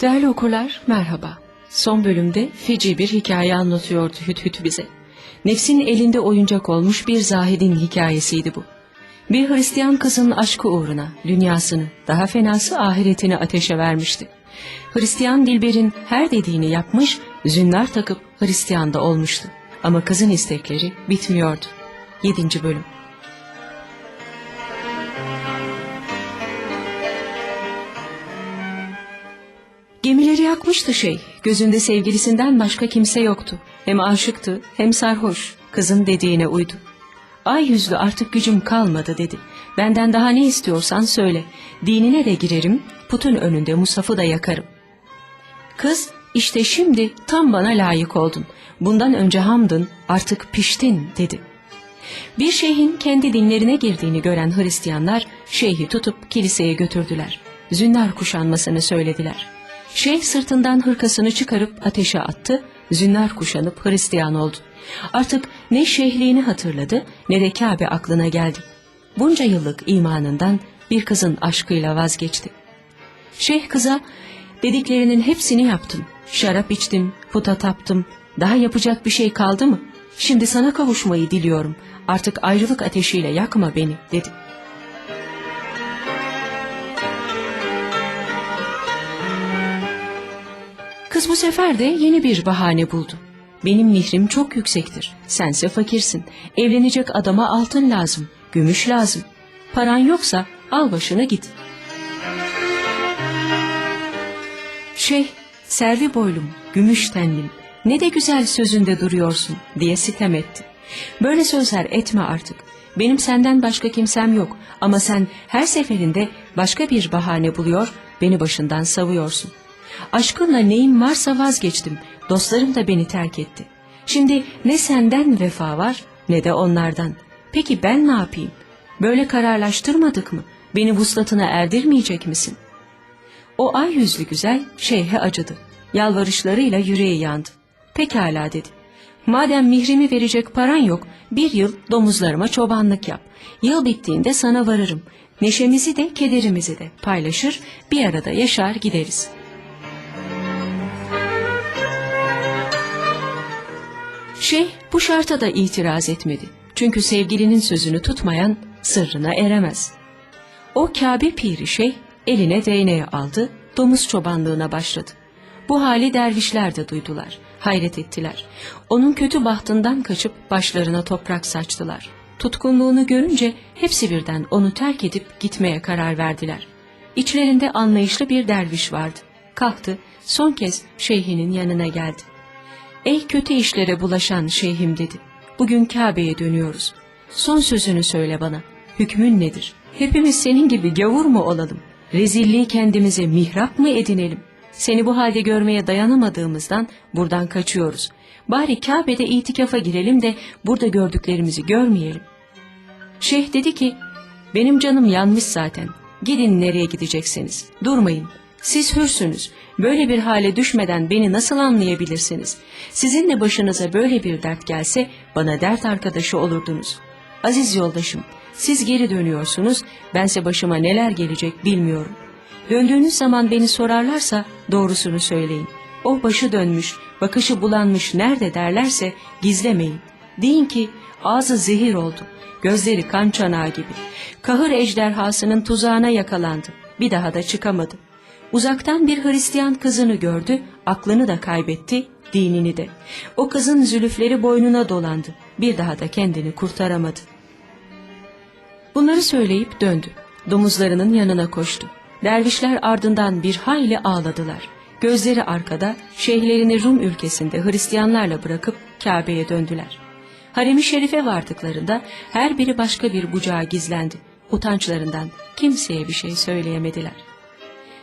Değerli okurlar merhaba. Son bölümde feci bir hikaye anlatıyordu Hüt Hüt bize. Nefsin elinde oyuncak olmuş bir zahidin hikayesiydi bu. Bir Hristiyan kızın aşkı uğruna dünyasını, daha fenası ahiretini ateşe vermişti. Hristiyan Dilber'in her dediğini yapmış, zünnar takıp Hristiyan da olmuştu. Ama kızın istekleri bitmiyordu. 7. Bölüm Gemileri yakmıştı şey. Gözünde sevgilisinden başka kimse yoktu. Hem aşıktı hem sarhoş. Kızın dediğine uydu. Ay yüzlü artık gücüm kalmadı dedi. Benden daha ne istiyorsan söyle. Dinine de girerim, putun önünde Musaf'ı da yakarım. Kız işte şimdi tam bana layık oldun. Bundan önce hamdın artık piştin dedi. Bir şeyhin kendi dinlerine girdiğini gören Hristiyanlar şeyhi tutup kiliseye götürdüler. Zünnar kuşanmasını söylediler. Şeyh sırtından hırkasını çıkarıp ateşe attı, zünnar kuşanıp Hristiyan oldu. Artık ne şeyhliğini hatırladı ne de Kabe aklına geldi. Bunca yıllık imanından bir kızın aşkıyla vazgeçti. Şeyh kıza dediklerinin hepsini yaptım. Şarap içtim, puta taptım. Daha yapacak bir şey kaldı mı? Şimdi sana kavuşmayı diliyorum. Artık ayrılık ateşiyle yakma beni dedi. Kız bu sefer de yeni bir bahane buldu. Benim mihrim çok yüksektir. Sense fakirsin. Evlenecek adama altın lazım, gümüş lazım. Paran yoksa al başına git. Şey, servi boylum, gümüş tenlim, ne de güzel sözünde duruyorsun diye sitem etti. Böyle sözler etme artık. Benim senden başka kimsem yok ama sen her seferinde başka bir bahane buluyor, beni başından savuyorsun. Aşkınla neyim varsa vazgeçtim, dostlarım da beni terk etti. Şimdi ne senden vefa var ne de onlardan. Peki ben ne yapayım? Böyle kararlaştırmadık mı? Beni vuslatına erdirmeyecek misin?'' O ay yüzlü güzel şeyhe acıdı. Yalvarışlarıyla yüreği yandı. Pekala dedi. Madem mihrimi verecek paran yok, bir yıl domuzlarıma çobanlık yap. Yıl bittiğinde sana varırım. Neşemizi de kederimizi de paylaşır, bir arada yaşar gideriz. Şeyh bu şarta da itiraz etmedi. Çünkü sevgilinin sözünü tutmayan sırrına eremez. O Kabe piri şeyh eline değneği aldı, domuz çobanlığına başladı. Bu hali dervişler de duydular, hayret ettiler. Onun kötü bahtından kaçıp başlarına toprak saçtılar. Tutkunluğunu görünce hepsi birden onu terk edip gitmeye karar verdiler. İçlerinde anlayışlı bir derviş vardı. Kalktı, son kez şeyhinin yanına geldi. Ey kötü işlere bulaşan şeyhim dedi. Bugün Kabe'ye dönüyoruz. Son sözünü söyle bana. Hükmün nedir? Hepimiz senin gibi gavur mu olalım? Rezilliği kendimize mihrap mı edinelim? Seni bu halde görmeye dayanamadığımızdan buradan kaçıyoruz. Bari Kabe'de itikafa girelim de burada gördüklerimizi görmeyelim. Şeyh dedi ki, benim canım yanmış zaten. Gidin nereye gidecekseniz. Durmayın. Siz hürsünüz. Böyle bir hale düşmeden beni nasıl anlayabilirsiniz? Sizin de başınıza böyle bir dert gelse bana dert arkadaşı olurdunuz. Aziz yoldaşım, siz geri dönüyorsunuz, bense başıma neler gelecek bilmiyorum. Döndüğünüz zaman beni sorarlarsa doğrusunu söyleyin. O başı dönmüş, bakışı bulanmış nerede derlerse gizlemeyin. Deyin ki ağzı zehir oldu, gözleri kan çanağı gibi. Kahır ejderhasının tuzağına yakalandı, bir daha da çıkamadı. Uzaktan bir Hristiyan kızını gördü, aklını da kaybetti, dinini de. O kızın zülüfleri boynuna dolandı, bir daha da kendini kurtaramadı. Bunları söyleyip döndü. Domuzlarının yanına koştu. Dervişler ardından bir hayli ağladılar. Gözleri arkada, şeyhlerini Rum ülkesinde Hristiyanlarla bırakıp Kabe'ye döndüler. Harem-i Şerif'e vardıklarında her biri başka bir bucağa gizlendi. Utançlarından kimseye bir şey söyleyemediler.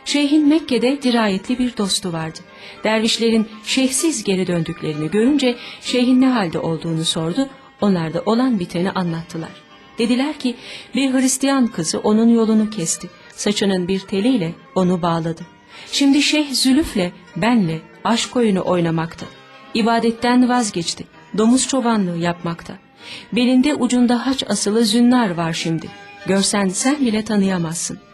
Şeyhin Mekke'de dirayetli bir dostu vardı. Dervişlerin şeyhsiz geri döndüklerini görünce şeyhin ne halde olduğunu sordu, onlar da olan biteni anlattılar. Dediler ki bir Hristiyan kızı onun yolunu kesti. Saçının bir teliyle onu bağladı. Şimdi Şeyh Zülüf'le benle aşk oyunu oynamakta. İbadetten vazgeçti. Domuz çobanlığı yapmakta. Belinde ucunda haç asılı zünnar var şimdi. Görsen sen bile tanıyamazsın.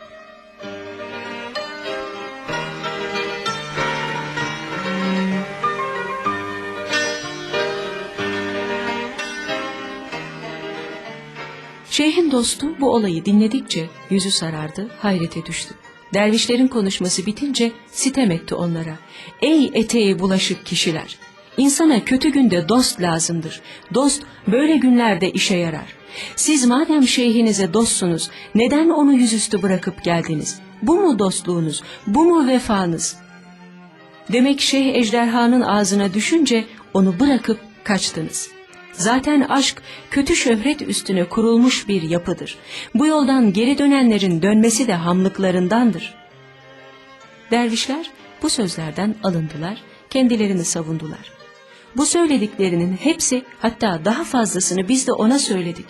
Şeyhin dostu bu olayı dinledikçe yüzü sarardı, hayrete düştü. Dervişlerin konuşması bitince sitem etti onlara. Ey eteği bulaşık kişiler! İnsana kötü günde dost lazımdır. Dost böyle günlerde işe yarar. Siz madem şeyhinize dostsunuz, neden onu yüzüstü bırakıp geldiniz? Bu mu dostluğunuz, bu mu vefanız? Demek şeyh ejderhanın ağzına düşünce onu bırakıp kaçtınız. Zaten aşk kötü şöhret üstüne kurulmuş bir yapıdır. Bu yoldan geri dönenlerin dönmesi de hamlıklarındandır. Dervişler bu sözlerden alındılar, kendilerini savundular. Bu söylediklerinin hepsi hatta daha fazlasını biz de ona söyledik.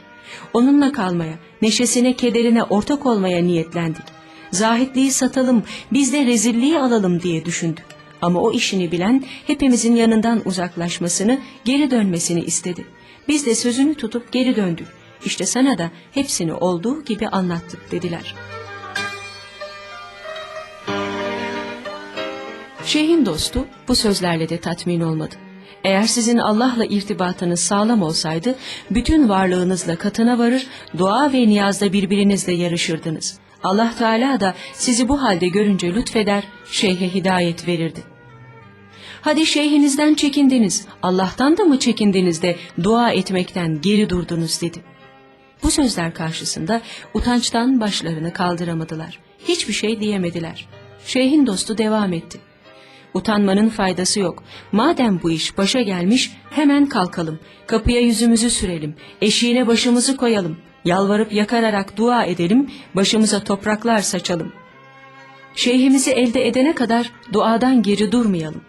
Onunla kalmaya, neşesine, kederine ortak olmaya niyetlendik. Zahitliği satalım, biz de rezilliği alalım diye düşündük. Ama o işini bilen hepimizin yanından uzaklaşmasını, geri dönmesini istedi. Biz de sözünü tutup geri döndük. İşte sana da hepsini olduğu gibi anlattık dediler. Şeyhin dostu bu sözlerle de tatmin olmadı. Eğer sizin Allah'la irtibatınız sağlam olsaydı, bütün varlığınızla katına varır, dua ve niyazda birbirinizle yarışırdınız. Allah Teala da sizi bu halde görünce lütfeder, şeyhe hidayet verirdi. Hadi şeyhinizden çekindiniz, Allah'tan da mı çekindiniz de dua etmekten geri durdunuz dedi. Bu sözler karşısında utançtan başlarını kaldıramadılar. Hiçbir şey diyemediler. Şeyhin dostu devam etti. Utanmanın faydası yok. Madem bu iş başa gelmiş hemen kalkalım. Kapıya yüzümüzü sürelim. Eşiğine başımızı koyalım. Yalvarıp yakararak dua edelim. Başımıza topraklar saçalım. Şeyhimizi elde edene kadar duadan geri durmayalım.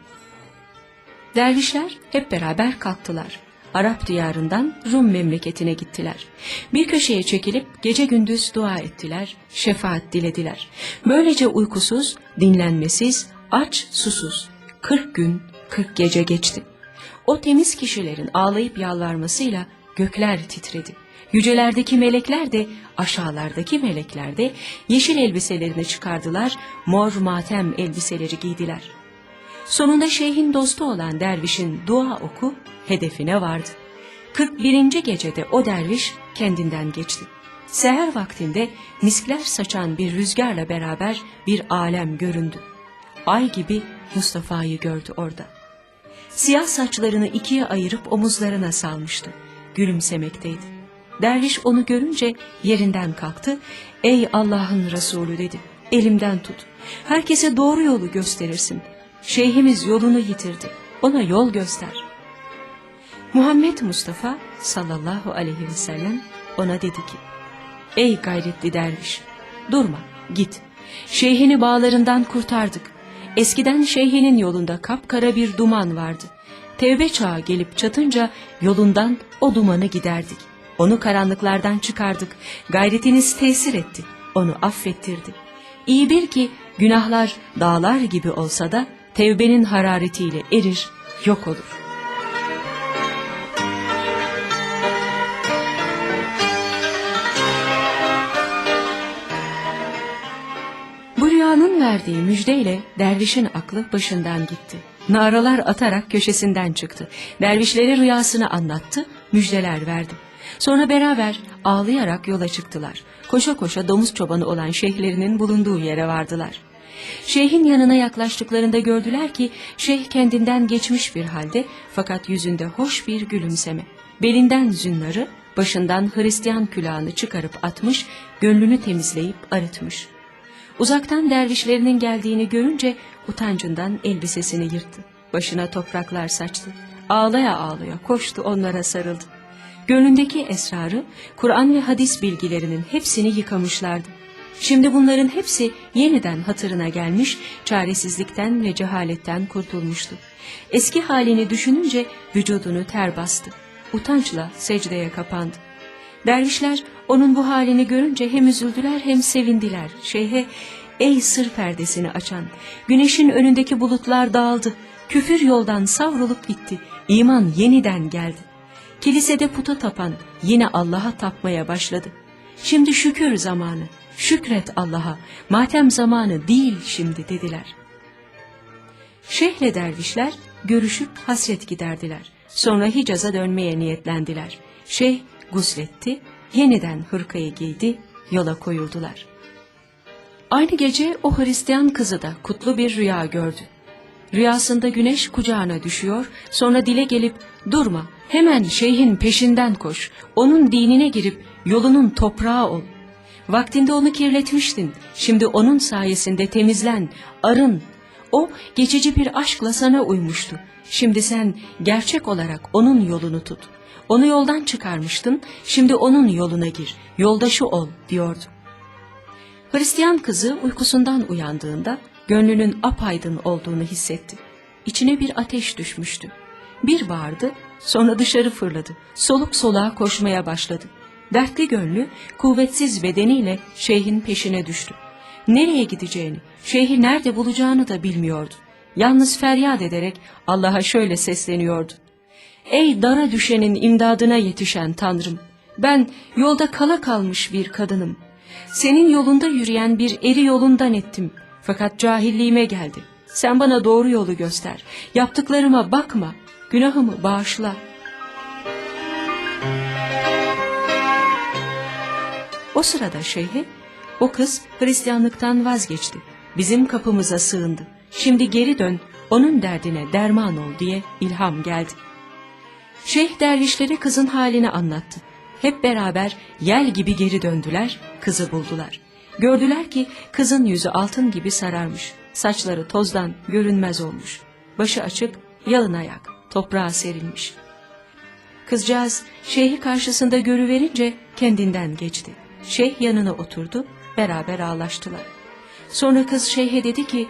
Dervişler hep beraber kalktılar. Arap diyarından Rum memleketine gittiler. Bir köşeye çekilip gece gündüz dua ettiler, şefaat dilediler. Böylece uykusuz, dinlenmesiz, aç, susuz. Kırk gün, kırk gece geçti. O temiz kişilerin ağlayıp yalvarmasıyla gökler titredi. Yücelerdeki melekler de aşağılardaki melekler de yeşil elbiselerini çıkardılar, mor matem elbiseleri giydiler. Sonunda şeyhin dostu olan dervişin dua oku hedefine vardı. 41. gecede o derviş kendinden geçti. Seher vaktinde miskler saçan bir rüzgarla beraber bir alem göründü. Ay gibi Mustafa'yı gördü orada. Siyah saçlarını ikiye ayırıp omuzlarına salmıştı. Gülümsemekteydi. Derviş onu görünce yerinden kalktı. Ey Allah'ın Resulü dedi. Elimden tut. Herkese doğru yolu gösterirsin. Şeyhimiz yolunu yitirdi. Ona yol göster. Muhammed Mustafa sallallahu aleyhi ve sellem ona dedi ki, Ey gayretli derviş, durma, git. Şeyhini bağlarından kurtardık. Eskiden şeyhinin yolunda kapkara bir duman vardı. Tevbe çağı gelip çatınca yolundan o dumanı giderdik. Onu karanlıklardan çıkardık. Gayretiniz tesir etti. Onu affettirdi. İyi bil ki günahlar dağlar gibi olsa da tevbenin hararetiyle erir, yok olur. Bu rüyanın verdiği müjdeyle dervişin aklı başından gitti. Naralar atarak köşesinden çıktı. Dervişlere rüyasını anlattı, müjdeler verdi. Sonra beraber ağlayarak yola çıktılar. Koşa koşa domuz çobanı olan şeyhlerinin bulunduğu yere vardılar. Şeyhin yanına yaklaştıklarında gördüler ki şeyh kendinden geçmiş bir halde fakat yüzünde hoş bir gülümseme. Belinden zünnarı, başından Hristiyan külahını çıkarıp atmış, gönlünü temizleyip arıtmış. Uzaktan dervişlerinin geldiğini görünce utancından elbisesini yırttı. Başına topraklar saçtı. Ağlaya ağlaya koştu onlara sarıldı. Gönlündeki esrarı, Kur'an ve hadis bilgilerinin hepsini yıkamışlardı. Şimdi bunların hepsi yeniden hatırına gelmiş, çaresizlikten ve cehaletten kurtulmuştu. Eski halini düşününce vücudunu ter bastı. Utançla secdeye kapandı. Dervişler onun bu halini görünce hem üzüldüler hem sevindiler. Şeyhe, ey sır perdesini açan, güneşin önündeki bulutlar dağıldı. Küfür yoldan savrulup gitti. İman yeniden geldi. Kilisede puta tapan yine Allah'a tapmaya başladı. Şimdi şükür zamanı, şükret Allah'a, matem zamanı değil şimdi dediler. Şeyhle dervişler görüşüp hasret giderdiler. Sonra Hicaz'a dönmeye niyetlendiler. Şeyh gusletti, yeniden hırkayı giydi, yola koyuldular. Aynı gece o Hristiyan kızı da kutlu bir rüya gördü. Rüyasında güneş kucağına düşüyor, sonra dile gelip durma, hemen şeyhin peşinden koş, onun dinine girip yolunun toprağı ol. Vaktinde onu kirletmiştin, şimdi onun sayesinde temizlen, arın. O geçici bir aşkla sana uymuştu. Şimdi sen gerçek olarak onun yolunu tut. Onu yoldan çıkarmıştın, şimdi onun yoluna gir, yoldaşı ol diyordu. Hristiyan kızı uykusundan uyandığında gönlünün apaydın olduğunu hissetti. İçine bir ateş düşmüştü. Bir bağırdı, sonra dışarı fırladı. Soluk soluğa koşmaya başladı. Dertli gönlü, kuvvetsiz bedeniyle şeyhin peşine düştü. Nereye gideceğini, şeyhi nerede bulacağını da bilmiyordu. Yalnız feryat ederek Allah'a şöyle sesleniyordu. Ey dara düşenin imdadına yetişen Tanrım! Ben yolda kala kalmış bir kadınım. Senin yolunda yürüyen bir eri yolundan ettim. Fakat cahilliğime geldi. Sen bana doğru yolu göster. Yaptıklarıma bakma. Günahımı bağışla. O sırada şeyhe, o kız Hristiyanlıktan vazgeçti. Bizim kapımıza sığındı. Şimdi geri dön, onun derdine derman ol diye ilham geldi. Şeyh dervişlere kızın halini anlattı. Hep beraber yel gibi geri döndüler, kızı buldular. Gördüler ki kızın yüzü altın gibi sararmış, saçları tozdan görünmez olmuş. Başı açık, yalın ayak, toprağa serilmiş. Kızcağız şeyhi karşısında görüverince kendinden geçti. Şeyh yanına oturdu, beraber ağlaştılar. Sonra kız şeyhe dedi ki,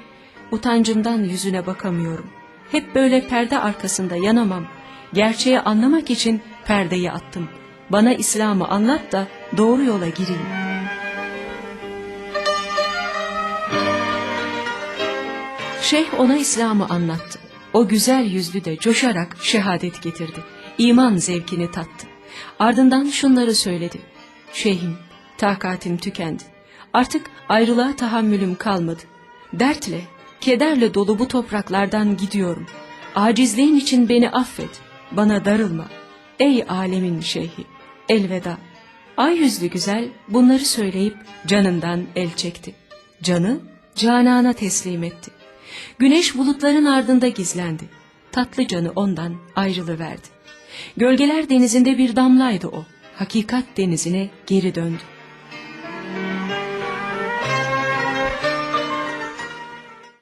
utancımdan yüzüne bakamıyorum. Hep böyle perde arkasında yanamam. Gerçeği anlamak için perdeyi attım. Bana İslam'ı anlat da doğru yola gireyim. Şeyh ona İslam'ı anlattı. O güzel yüzlü de coşarak şehadet getirdi. İman zevkini tattı. Ardından şunları söyledi. Şeyhim, takatim tükendi. Artık ayrılığa tahammülüm kalmadı. Dertle, kederle dolu bu topraklardan gidiyorum. Acizliğin için beni affet. Bana darılma. Ey alemin şeyhi, elveda. Ay yüzlü güzel bunları söyleyip canından el çekti. Canı canana teslim etti. Güneş bulutların ardında gizlendi. Tatlı canı ondan ayrılıverdi. Gölgeler denizinde bir damlaydı o. Hakikat denizine geri döndü.